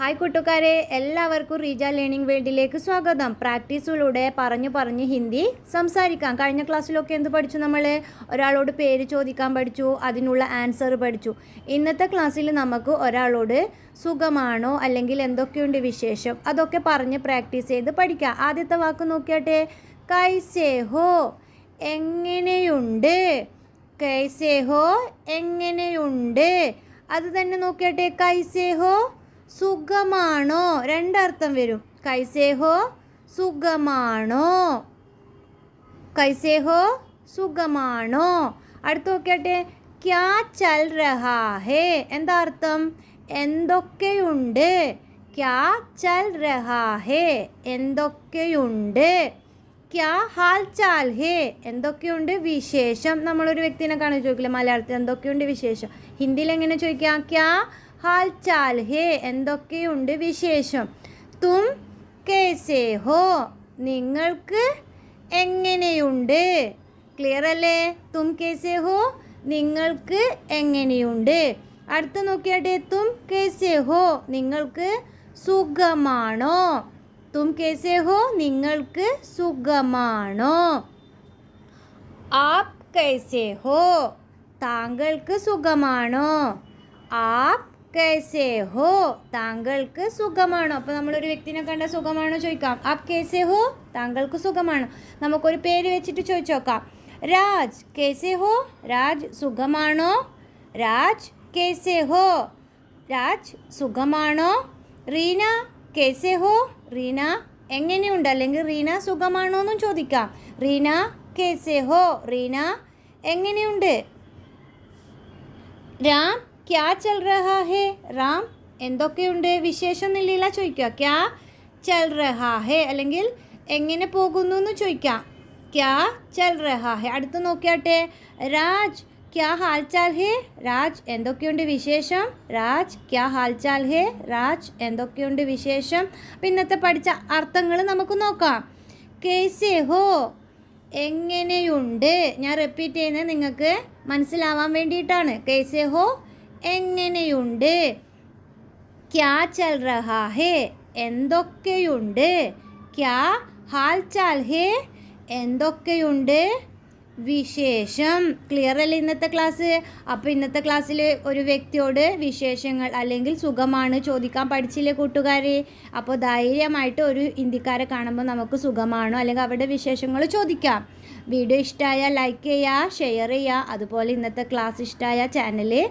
Hi കൂട്ടുകാരെ എല്ലാവർക്കും Reeja learning വേൾഡിലേക്ക് സ്വാഗതം. പ്രാക്ടീസിലൂടെ പറഞ്ഞു പറഞ്ഞ് ഹിന്ദി സംസാരിക്കാം. കഴിഞ്ഞ ക്ലാസ്സിലൊക്കെ എന്ത് പഠിച്ചു നമ്മൾ ഒരാളോട് പേര് ചോദിക്കാൻ പഠിച്ചു അതിനുള്ള ആൻസർ പഠിച്ചു. ഇന്നത്തെ ക്ലാസ്സിൽ നമുക്ക് ഒരാളോട് സുഖമാണോ അല്ലെങ്കിൽ എന്തൊക്കെയുണ്ട് വിശേഷം? അതൊക്കെ പറഞ്ഞ് പ്രാക്ടീസ് ചെയ്ത് പഠിക്കാം. ആദ്യത്തെ വാക്ക് നോക്കിയാട്ടെ. കൈസേ ഹോ എങ്ങനെയുണ്ട്? കൈസേ ഹോ എങ്ങനെയുണ്ട്? അത് തന്നെ നോക്കിയാട്ടെ. കൈസേ ഹോ സുഖമാണോ? രണ്ടർത്ഥം വരും. കൈസേഹോ സുഖമാണോ? കൈസേഹോ സുഖമാണോ? അടുത്ത് നോക്കട്ടെ ക്യാ ചൽ രഹാ ഹേ. എന്താ അർത്ഥം? എന്തൊക്കെയുണ്ട്? ക്യാ ചൽ രഹാ ഹേ. എന്തൊക്കെയുണ്ട്? ക്യാ ഹാൽ ചാൽ ഹേ. എന്തൊക്കെയുണ്ട് വിശേഷം? നമ്മളൊരു വ്യക്തിനെ കാണാൻ ചോദിക്കില്ല മലയാളത്തിൽ? എന്തൊക്കെയുണ്ട് വിശേഷം? ഹിന്ദിയിൽ എങ്ങനെ ചോദിക്കാം? ക്യാ ഹാൽ ചാൽ ഹേ എന്തൊക്കെയുണ്ട് വിശേഷം? തും കേസേ ഹോ നിങ്ങൾക്ക് എങ്ങനെയുണ്ട്? ക്ലിയർ അല്ലേ? തും കേസേ ഹോ നിങ്ങൾക്ക് എങ്ങനെയുണ്ട്? അടുത്ത് നോക്കിയാട്ടെ തും കേസേ ഹോ നിങ്ങൾക്ക് സുഖമാണോ? തും കേസേ ഹോ നിങ്ങൾക്ക് സുഖമാണോ? ആപ് കേസേ ഹോ താങ്കൾക്ക് സുഖമാണോ? ആപ് കേസേ ഹോ താങ്കൾക്ക് സുഖമാണോ? അപ്പോൾ നമ്മളൊരു വ്യക്തിനെ കണ്ട സുഖമാണോ ചോദിക്കാം. ആപ് കേസേ ഹോ താങ്കൾക്ക് സുഖമാണോ? നമുക്കൊരു പേര് വെച്ചിട്ട് ചോദിച്ചു നോക്കാം രാജ് കേസേ ഹോ രാജ് സുഖമാണോ? രാജ് കേസേ ഹോ രാജ് സുഖമാണോ? റീന കേസേ ഹോ റീന എങ്ങനെയുണ്ട്? അല്ലെങ്കിൽ റീന സുഖമാണോ എന്നും ചോദിക്കാം. റീന കേസേ ഹോ റീന എങ്ങനെയുണ്ട്? രാം ക്യാ ചൽ റഹാ ഹേ റാം എന്തൊക്കെയുണ്ട് വിശേഷം എന്നില്ല ചോദിക്കുക ക്യാ ചൽ റഹാ ഹേ അല്ലെങ്കിൽ എങ്ങനെ പോകുന്നു എന്ന് ചോദിക്കാം ക്യാ ചൽ റഹാ ഹേ അടുത്ത് നോക്കിയാട്ടെ രാജ് ക്യാ ഹാൽചാൽ ഹേ രാജ് എന്തൊക്കെയുണ്ട് വിശേഷം രാജ് ക്യാ ഹാൽചാൽ ഹേ രാജ് എന്തൊക്കെയുണ്ട് വിശേഷം അപ്പം ഇന്നത്തെ പഠിച്ച അർത്ഥങ്ങൾ നമുക്ക് നോക്കാം കേസേ ഹോ എങ്ങനെയുണ്ട് ഞാൻ റിപ്പീറ്റ് ചെയ്യുന്നത് നിങ്ങൾക്ക് മനസ്സിലാവാൻ വേണ്ടിയിട്ടാണ്. കേസേ ഹോ എങ്ങനെയുണ്ട്? ക്യാ ചൽ റഹാ ഹേ? എന്തൊക്കെയുണ്ട്? ക്യാ ഹാൽ ചാൽ ഹേ? എന്തൊക്കെയുണ്ട്? വിശേഷം. ക്ലിയർ അല്ലേ ഇന്നത്തെ ക്ലാസ്? അപ്പോൾ ഇന്നത്തെ ക്ലാസ്സിൽ ഒരു വ്യക്തിയോട് വിശേഷങ്ങൾ അല്ലെങ്കിൽ സുഖമാണ് ചോദിക്കാൻ പഠിച്ചില്ലേ കൂട്ടുകാരെ? അപ്പോൾ ധൈര്യമായിട്ട് ഒരു ഇന്ത്യക്കാരെ കാണുമ്പോൾ നമുക്ക് സുഖമാണോ? അല്ലെങ്കിൽ അവരുടെ വിശേഷങ്ങൾ ചോദിക്കാം. വീഡിയോ ഇഷ്ടമായ ലൈക്ക് ചെയ്യുക ഷെയർ ചെയ്യുക. അതുപോലെ ഇന്നത്തെ ക്ലാസ് ഇഷ്ടമായ ചാനൽ